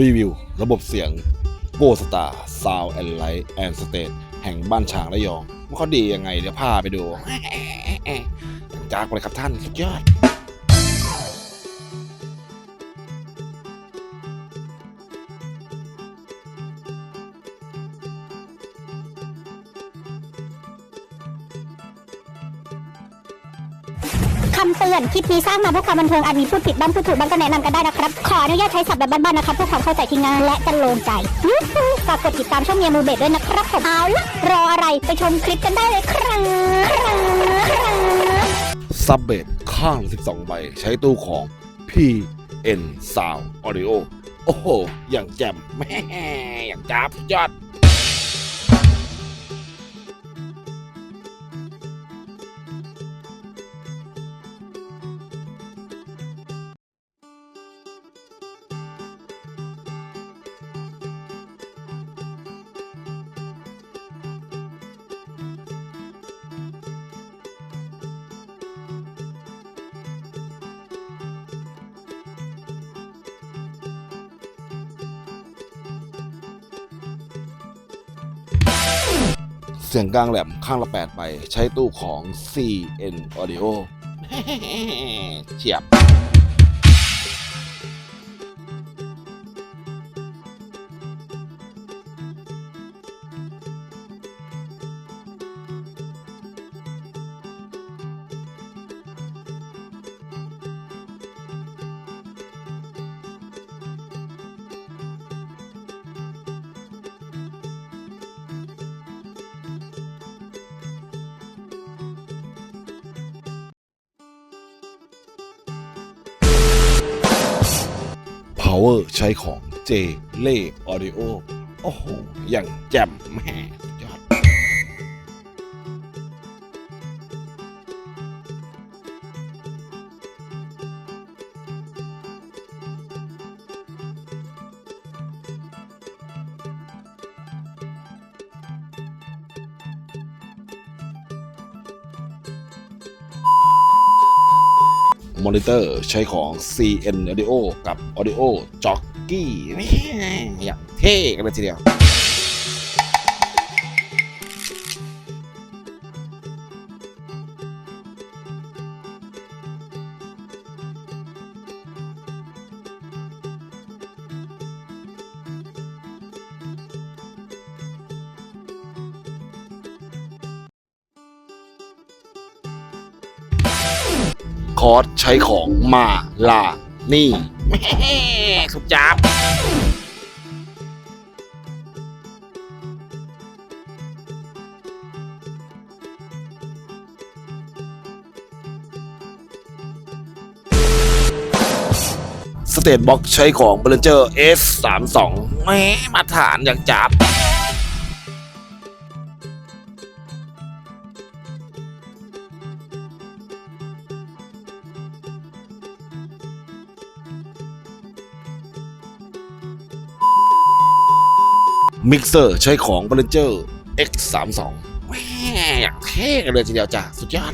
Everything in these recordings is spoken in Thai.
รีวิว ระบบเสียงโกสตาร์ซาวแอนไลท์แอนสเตทแห่งบ้านฉางระยองว่าเขาดียังไงเดี๋ยวพาไปดูจากไปเลยครับท่านสุดยอด คำเตือน คลิปนี้สร้างมาเพื่อความบันเทิงอาจมีพูดผิดบ้างพูดถูกบ้างก็แนะนำกันได้นะครับ ขออนุญาตใช้ศัพท์แบบบ้านๆนะครับเพื่อความเข้าใจที่ง่ายและจะโลงใจยูฮูฝากกดติดตามช่องเมียมูเบดด้วยนะครับผมเอาละรออะไรไปชมคลิปกันได้เลยครับซับเบสข้าง 12 ใบ ใช้ตู้ของ PN Sound Audio โอ้โห อย่างแจ่มแม่อย่างจ้าบยอด เสียงกลางแหลมข้างละ 8 ไป ใช้ตู้ของ CN Audio เฉียบ Power ใช้ของ J เล่ Audio โอ้โห อย่างแจ่มแม่ มอนิเตอร์ใช้ของ CN Audio กับ Audio Jockey แม่อย่างเท่กันเลยทีเดียว คอร์สใช้ของมาลานี่แม่สุดจับสเตทบ็อกใช้ของ b บ l เจอร์ S32 แม่มาตรฐานอย่างจับ มิกเซอร์ใช้ของ b บ l เจอร์ X32 แม่อย่างเท่กันเลยทีเดียวจ้ะ สุดยอด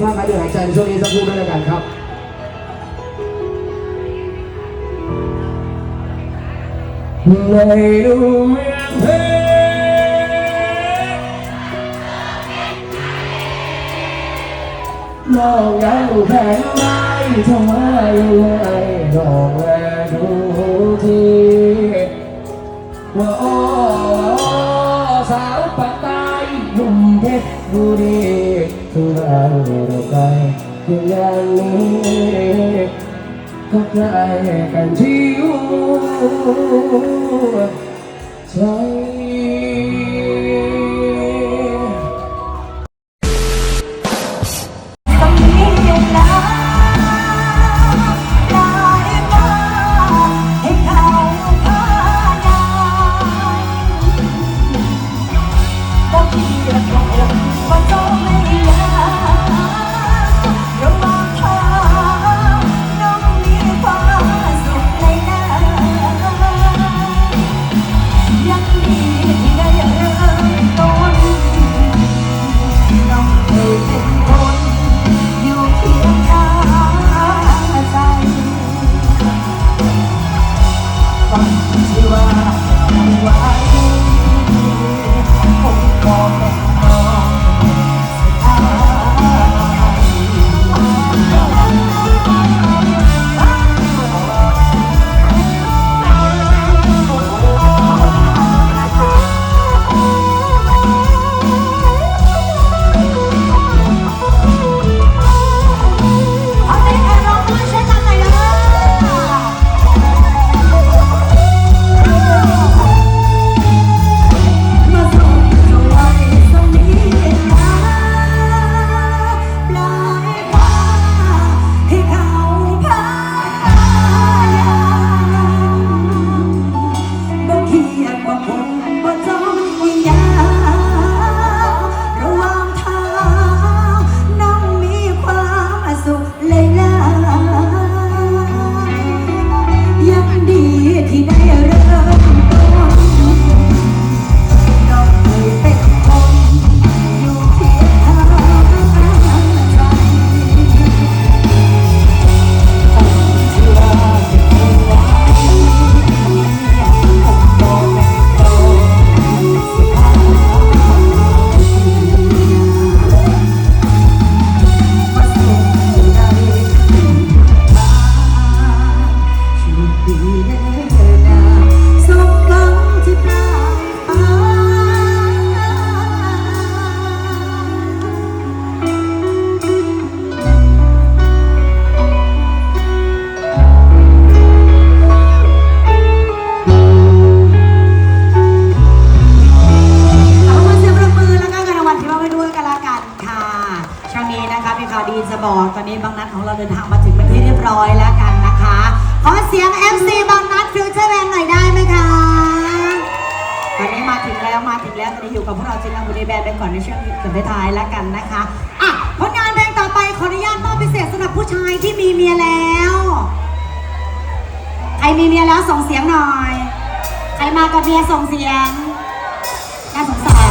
ถ้าใครเดือดหายใจในช่วงนี้สักครู่ด้วยกันครับ ไม่รู้เรื่องเพลองยังดูแผนไม้ทำไมให้น้องแลดูทีว่าอ้อสาวปากใต้หนุ่มเพชรบุรีทุกเราเราไปเพียงอย่างนี้ เข้าใจกันที่อยู่ใจ่อน ตอนนี้บางนัดของเราเดินทางมาถึงเป็นที่เรียบร้อยแล้วกันนะคะ ขอเสียง MC บางนัดฟิวเจอร์แมนหน่อยได้ไหมคะ ตอนนี้มาถึงแล้วมาถึงแล้วตอนนี้อยู่กับพวกเราจินลังบุรีแบนด์ไปก่อนในช่วงสุดท้ายแล้วกันนะคะอะผลงานเพลงต่อไปขออนุญาตมอบพิเศษสำหรับผู้ชายที่มีเมียแล้วใครมีเมียแล้วส่งเสียงหน่อย ใครมากับเมียส่งเสียงน่าสงสาร